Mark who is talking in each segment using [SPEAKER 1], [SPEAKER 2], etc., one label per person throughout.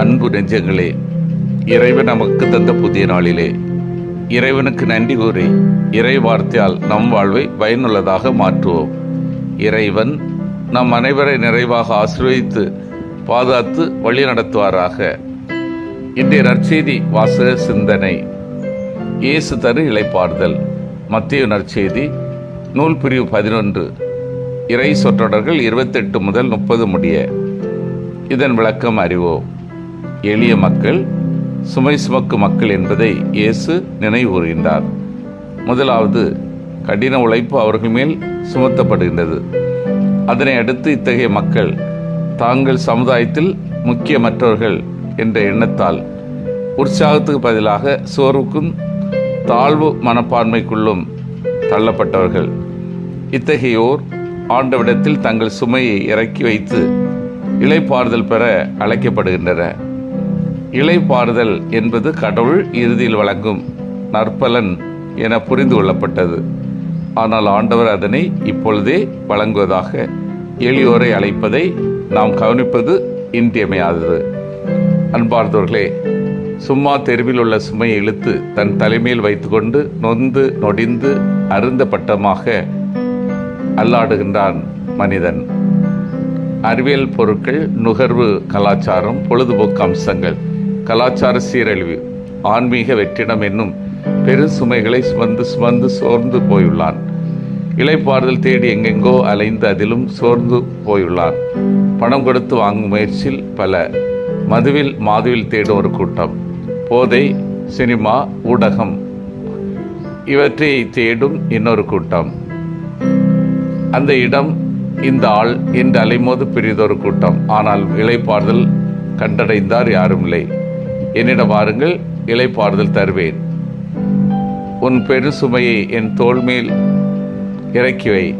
[SPEAKER 1] அன்பு நெஞ்சங்களே இறைவன் நமக்கு தந்த புதிய நாளிலே இறைவனுக்கு நன்றி கூறி இறை வார்த்தையால் நம் வாழ்வை பயனுள்ளதாக மாற்றுவோம். இறைவன் நம் அனைவரை நிறைவாக ஆசிர்வதித்து பாதுகாத்து வழி நடத்துவாராக. இன்றைய நற்செய்தி வாசக சிந்தனை இயேசு தரு இளைப்பாறுதல். மத்திய நற்செய்தி நூல் பிரிவு பதினொன்று இறை சொற்றொடர்கள் இருபத்தெட்டு முதல் முப்பது முடிய. இதன் விளக்கம் அறிவோம். எளிய மக்கள் சுமை சுமக்கு மக்கள் என்பதை இயேசு நினைவுகூறுகின்றார் முதலாவது கடின உழைப்பு அவர்கள் மேல் சுமத்தப்படுகின்றது. அதனை அடுத்து இத்தகைய மக்கள் தாங்கள் சமுதாயத்தில் முக்கியமற்றவர்கள் என்ற எண்ணத்தால் உற்சாகத்துக்கு பதிலாக சோர்வுக்கும் தாழ்வு மனப்பான்மைக்குள்ளும் தள்ளப்பட்டவர்கள். இத்தகையோர் ஆண்டவிடத்தில் தங்கள் சுமையை இறக்கி வைத்து இலைப்பாறுதல் பெற அழைக்கப்படுகின்றனர். இலைப்பாறுதல் என்பது கடவுள் இறுதியில் வழங்கும் நற்பலன் என புரிந்து கொள்ளப்பட்டது. ஆனால் ஆண்டவர் அதனை இப்பொழுதே வழங்குவதாக எளியோரை அழைப்பதை நாம் கவனிப்பது இன்றியமையாதது. அன்பார்ந்தவர்களே சும்மா தெருவில் உள்ள சுமையை இழுத்து தன் தலைமையில் வைத்துக்கொண்டு நொந்து நொடிந்து அருந்த பட்டமாக அல்லாடுகின்றான் மனிதன். அறிவியல் பொருட்கள் நுகர்வு கலாச்சாரம் பொழுதுபோக்கு அம்சங்கள் கலாச்சார சீரழிவு ஆன்மீக வெற்றிடம் என்னும் பெரு சுமைகளை சுமந்து சுமந்து சோர்ந்து போயுள்ளான். இலைப்பாறுதல் தேடி எங்கெங்கோ அலைந்து அதிலும் சோர்ந்து போயுள்ளான். பணம் கொடுத்து வாங்கும் முயற்சியில் பல. மதுவில் மாதுவில் தேடும் ஒரு கூட்டம். போதை சினிமா ஊடகம் இவற்றை தேடும் இன்னொரு கூட்டம். அந்த இடம் இந்த ஆள் என்று அலைமோது பெரியதொரு கூட்டம். ஆனால் இலைப்பாறுதல் கண்டடைந்தார் யாரும் இல்லை. என்னிடம் வாருங்கள் இலைப்பாறுதல் தருவேன். உன் பெருசுமையை என் தோள் மேல் இறக்கி வை.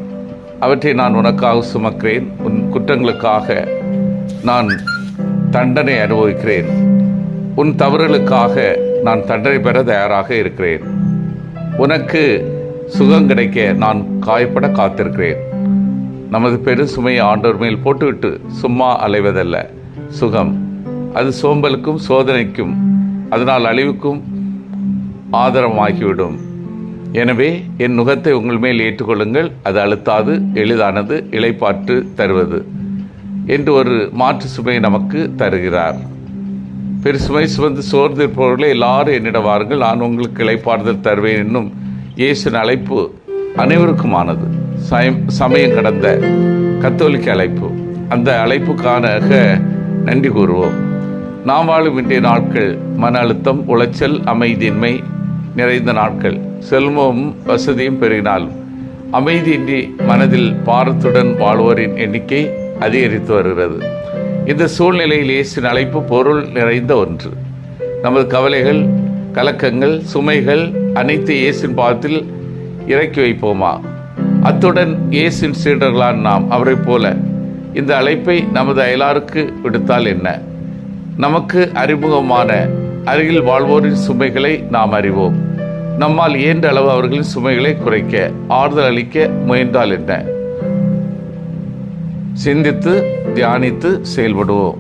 [SPEAKER 1] அவற்றை நான் உனக்காக சுமக்கிறேன். உன் குற்றங்களுக்காக நான் தண்டனை அனுபவிக்கிறேன். உன் தவறுகளுக்காக நான் தண்டனை பெற தயாராக இருக்கிறேன். உனக்கு சுகம் கிடைக்க நான் காயப்பட காத்திருக்கிறேன். நமது பெருசுமையை சுமையை மேல் போட்டுவிட்டு சும்மா அலைவதல்ல. சுகம் அது சோம்பலுக்கும் சோதனைக்கும் அதனால் அழிவுக்கும் ஆதரமாகிவிடும். எனவே என் நுகத்தை உங்கள் மேல் ஏற்றுக்கொள்ளுங்கள். அது அழுத்தாது எளிதானது இளைப்பாற்று தருவது என்று ஒரு மாற்று சுமையை நமக்கு தருகிறார். பெருசுமை சுமந்து சோர்ந்திருப்பவர்களே எல்லாரும் என்னிடம் வாருங்கள். நான் உங்களுக்கு இளைப்பாறுதல் தருவேன் என்னும் இயேசுன் அழைப்பு அனைவருக்குமானது. சயம் சமயம் கடந்த கத்தோலிக்க அழைப்பு. அந்த அழைப்புக்கான நன்றி கூறுவோம். நாம் வாழும் இன்றைய நாட்கள் மன அழுத்தம் உளைச்சல் அமைதியின்மை நிறைந்த நாட்கள். செல்வமும் வசதியும் பெருகினாலும் அமைதியின்றி மனதில் பாரத்துடன் வாழ்வோரின் எண்ணிக்கை அதிகரித்து வருகிறது. இந்த சூழ்நிலையில் இயேசின் அழைப்பு பொருள் நிறைந்த ஒன்று. நமது கவலைகள் கலக்கங்கள் சுமைகள் அனைத்து இயேசின் பாதத்தில் இறக்கி வைப்போமா? அத்துடன் இயேசின் சீடர்களான் நாம் அவரை போல இந்த அழைப்பை நமது அயலாருக்கு விடுத்தால் என்ன? நமக்கு அறிமுகமான அருகில் வாழ்வோரின் சுமைகளை நாம் அறிவோம். நம்மால் இயன்ற அளவு அவர்களின் சுமைகளை குறைக்க ஆறுதல் அளிக்க முயன்றால் என்ன? சிந்தித்து தியானித்து செயல்படுவோம்.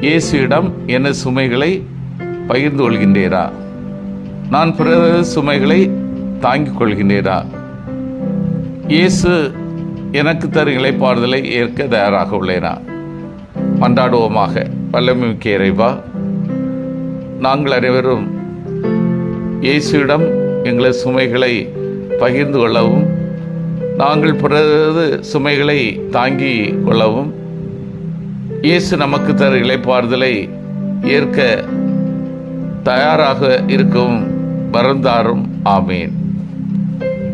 [SPEAKER 1] இயேசுவிடம் என சுமைகளை பகிர்ந்து கொள்கின்றேரா? நான் பிறரது சுமைகளை தாங்கிக் கொள்கின்றேரா? இயேசு எனக்கு தரும் இளைப்பாறுதலை ஏற்க தயாராக உள்ளேனா? மன்றாடுவோமாக. வல்லமிக்க இறைவா நாங்கள் அனைவரும் இயேசுவிடம் எங்களது சுமைகளை பகிர்ந்து கொள்ளவும் நாங்கள் பிறகு சுமைகளை தாங்கி கொள்ளவும் இயேசு நமக்கு தர இழைப்பாறுதலை ஏற்க தயாராக இருக்கவும் மறந்தாரும் ஆமேன்.